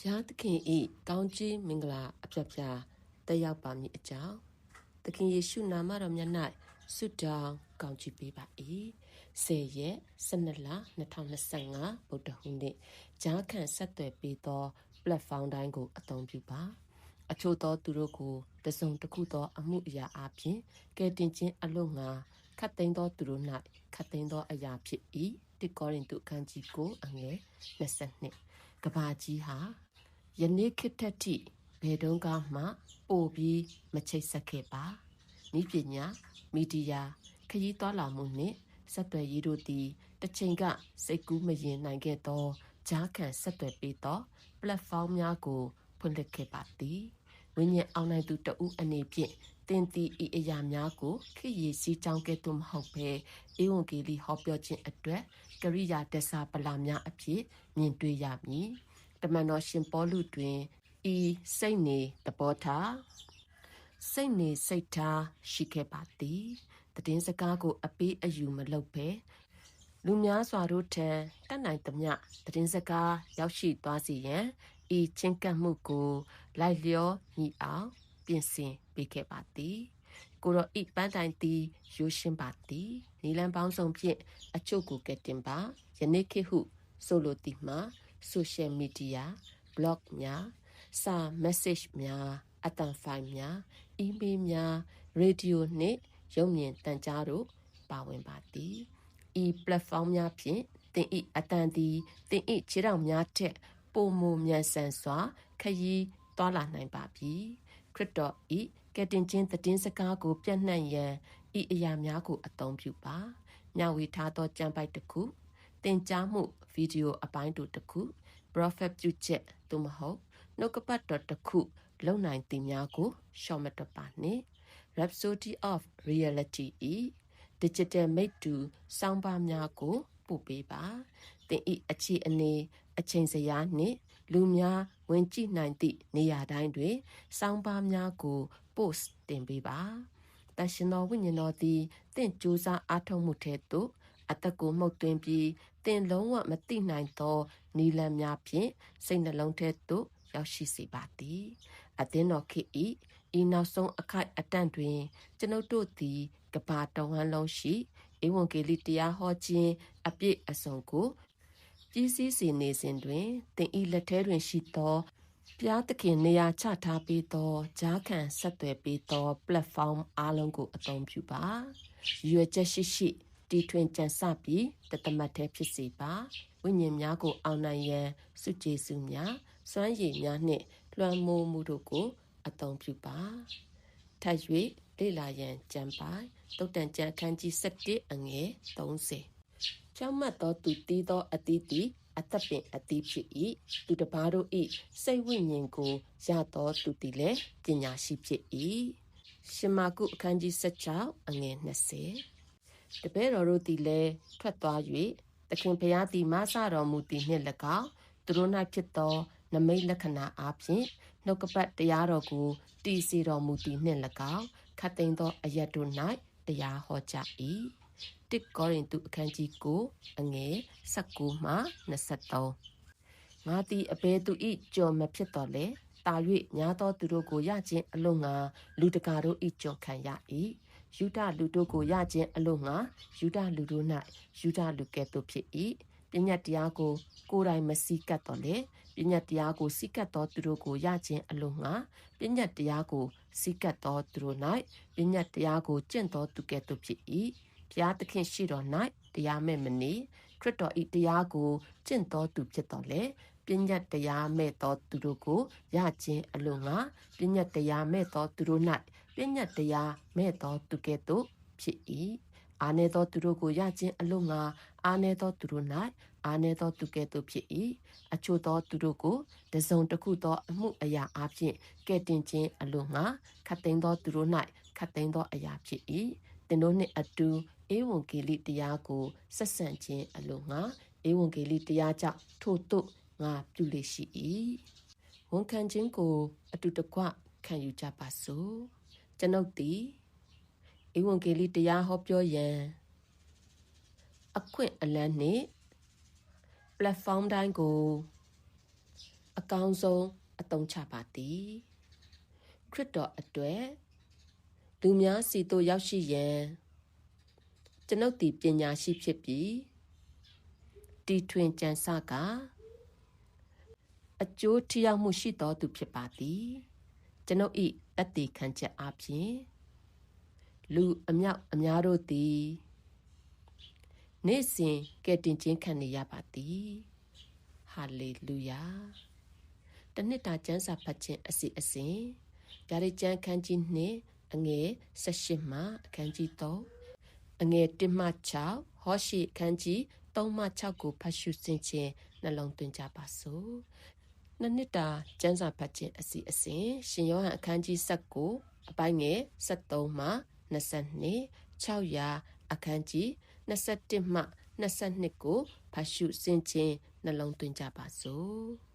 ဘုရားသခင်ဤကောင်းကြီးမင်္ဂလာအပြတ်ပြားတက်ရောက်ပါမည်အကြောင်းသခင်ယေရှုနာမတော်မြတ်၌ဆုတောင်းကောင်းချီးပေးပါ၏10ရက်12လ2025ဗုဒ္ဓဟူးနေ့ဂျားခန့်ဆက်သွယ်ပေးသော platform တိုင်းကိုအသုံးပြုပါအချို့သောသူတို့ကိုတစုံတစ်ခုသော အမှုအရာအပြင်ကဲတင်ခြင်းအလို့ငါခတ်သိမ်းသောသူတို့၌ခတ်သိမ်းသောအရာဖြစ်၏တိကောရင်တုအခန်းကြီးကိုအငယ်22ကဘာကြီးဟာ ယနေ့ခေတ်ထက်ထိဘယ်တုန်းကမှပို့ပြီးမချိတ်ဆက်ခဲ့ပါဤပညာမီဒီယာခရီးသွားလာမှုနှင့်ဆက်သွယ်ရေးတို့သည်တစ်ချိန်ကစိတ်ကူးမရင်နိုင်ခဲ့သောဂျားခံဆက်သွယ်ပေးသော platform များကိုဖွင့်လှစ်ခဲ့ပါသည်ဝိညာဉ်အောင်နိုင်သူတဦးအနေဖြင့်တင်တီဤအရာများကိုခေရည်စည်းကြောင်းကဲ့သို့မဟုတ်ဘဲဧဝံဂေလိဟောပြောခြင်းအတွက်ကရိယာတစ္ဆာပလာများအဖြစ်မြင်တွေ့ရမည် တမန်တော်ရှင်ပေါလုတွင်ဤစိတ်နေတဘောထားစိတ်နေစိတ်ထားရှိခဲ့ပါသည်တည်င်းစကားကို အပေးအယူမလုပ်ဘဲလူများစွာတို့ထံတတ်နိုင်သမျှတည်င်းစကားရောက်ရှိသွားစေရန်ဤချင်းကပ်မှုကိုလိုက်လျောညီအောင်ပြင်ဆင်ပေးခဲ့ပါသည်ကိုရောဤပန်းတိုင်သည်ရိုးရှင်းပါသည်နီလန်ပေါင်းစုံဖြင့်အချုပ်ကိုကဲတင်ပါယနေ့ခေတ်ဟုဆိုလိုသည်မှာ social media blog များစာ message များအတန်ဖိုင်များ email များ radio နှင့်ရုပ်မြင်တန်ကြားတို့ပါဝင်ပါသည်ဤ platform များဖြင့်သင်ဤအတန်သည်သင်ဤခြေထောက်များထက်ပုံမူမြန်ဆန်စွာခရီးသွားလာနိုင်ပါပြီခရစ်တော်ဤကယ်တင်ခြင်းတည်င်းစကားကိုပြန့်နှံ့ရန်ဤအရာများကိုအသုံးပြုပါမျှဝေထားသောကြံပိုက်တစ်ခု သင်ကြားမှုဗီဒီယိုအပိုင်းတို့တစ်ခု prophet ပြုချက်သို့မဟုတ်နှုတ်ကပတ်တော်တစ်ခုလုံနိုင်သည်များကိုရှော့မတပါနှင့် Rhapsody of Reality e Digital Mate to စောင်းပါများကိုပို့ပေးပါသင်ဤအခြေအနေအချိန်စရာနှင့်လူများဝင်ကြည့်နိုင်သည့်နေရာတိုင်းတွင်စောင်းပါများကို post တင်ပေးပါတရှင်တော်ဝိညာဉ်တော်သည်တင့်ကြိုးစားအားထုတ်မှုထဲသို့ အသက်ကိုမှုတ်သွင်းပြီးတင်လုံးဝမသိနိုင်သောနီလန်များဖြင့်စိတ်နှလုံးထဲသို့ရောက်ရှိစေပါသည်အသင်းတော်ခေဤဤနောက်ဆုံးအခိုက်အတန့်တွင် ကျွန်ုပ်တို့သည်ကဘာတဝန်းလုံးရှိဧဝံဂေလိတရားဟောခြင်းအပြည့်အစုံကိုကြီးစည်းစေနေစဉ်တွင်တင်ဤလက်ထဲတွင်ရှိသောပြားသခင်နေရာချထားပေးသောဂျားခံဆက်သွယ်ပေးသော platform အားလုံးကိုအသုံးပြုပါရွေချက်ရှိရှိ တီထွင်ကြံစပြီးတသမတ်သေးဖြစ်စေပါဝိညာဉ်များကိုအောင်နိုင်ရန်စုကျေစုများစွမ်းရည်များနှင့်လွှမ်းမိုးမှုတို့ကိုအသုံးပြုပါထပ်၍လေ့လာရန်ကြံပိုင်တုတ်တန်ကြံခန်းကြီး7အငယ်30ကျောင်းမှတ်သောသူတီးသောအသီးသည်အသက်ပင်အသီးဖြစ်၏သူတစ်ပါးတို့၏စိတ်ဝိညာဉ်ကိုရသောသူသည်လည်းပညာရှိဖြစ်၏ရှမာကုအခန်းကြီး16အငယ်20 တပည့်တော်တို့သည်လည်းထွက်သွား၍သခင်ဖျားသည်မဆတော်မူသည်နှင့်၎င်းသူတို့၌ဖြစ်သော နမိတ်လက္ခဏာအားဖြင့်နှုတ်ကပတ်တရားတော်ကိုတည်စီတော်မူသည်နှင့်၎င်းခတ်သိမ်းသောအရက်တို့၌တရားဟောကြား၏တစ်ကောရင်သူအခန်းကြီးကိုအငယ်19မှ23ငါသည်အဘဲသူဤကြော်မဖြစ်တော်လေတာ၍ညာသောသူတို့ကိုရခြင်းအလို့ငါလူတကာတို့ဤကြော်ခံရ၏ ယူဒလူတို့ကိုရခြင်းအလို့ငါယူဒလူတို့၌ယူဒလူကဲ့သို့ဖြစ်၏ပညာတရားကိုကိုယ်တိုင်မစည်းကပ်တော်လေပညာတရားကိုစည်းကပ်သောသူတို့ကိုရခြင်းအလို့ငါပညာတရားကိုစည်းကပ်သောသူတို့၌ပညာတရားကိုကျင့်သောသူကဲ့သို့ဖြစ်၏ဘုရားသခင်ရှိတော်၌တရားမဲ့မနေခရစ်တော်၏တရားကိုကျင့်သောသူဖြစ်တော်လေပညာတရားမဲ့သောသူတို့ကိုရခြင်းအလို့ငါပညာတရားမဲ့သောသူတို့၌ ပညာတရားမဲ့သောသူကဲ့သို့ဖြစ်၏အာနေသောသူတို့ကိုရခြင်းအလို့ငါအာနေသောသူတို့၌အာနေသောသူကဲ့သို့ဖြစ်၏အချို့သောသူတို့ကိုတစုံတစ်ခုသောအမှုအရာအဖြစ်ကဲ့တင်ခြင်းအလို့ငါခတ်သိမ်းသောသူတို့၌ခတ်သိမ်းသောအရာဖြစ်၏သင်တို့နှင့်အတူဧဝံဂေလိတရားကိုဆက်ဆံခြင်းအလို့ငါဧဝံဂေလိတရားကြောင့်ထို့သို့ငါပြုလေရှိ၏ဝန်ခံခြင်းကိုအတူတကွခံယူကြပါစို့ ကျွန်ုပ်သည်ဧဝံဂေလိတရားဟောပြောရန်အခွင့်အလန်းနှင့် platform တိုင်းကိုအခကောင်းဆုံးအသုံးချပါသည်ခရစ်တော်အတွက်လူများစီသို့ရောက်ရှိရန်ကျွန်ုပ်သည်ပညာရှိဖြစ်ပြီးတီထွင်ကြံစကအကျိုးထိရောက်မှုရှိတော်သူဖြစ်ပါသည် ကျွန်ုပ်ဤတတ်တည်ခံချက်အပြင်လူအမြောက်အများတို့သည်နေ့စဉ်ကဲ့တင်ခြင်းခံနေရပါသည်ဟာလေလုယာတနှစ်တာကျမ်းစာဖတ်ခြင်းအစီအစဉ်ဗျာဒိတ်ကျမ်းခန်းကြီးနှင့်အငယ်18မှအခန်းကြီး3အငယ်1မှ6ဟောရှိခန်းကြီး3မှ6ကိုဖတ်ရှုစင်ခြင်းနှလုံးသွင်းကြပါစို့ နှစ်နှစ်တာကျမ်းစာဖတ်ခြင်းအစီအစဉ်ရှင်ယောဟန်အခန်းကြီး19အပိုင်းငယ်73မှ22 600အခန်းကြီး21မှ22ကိုဖတ်ရှုစင်ခြင်းနှလုံးသွင်းကြပါစို့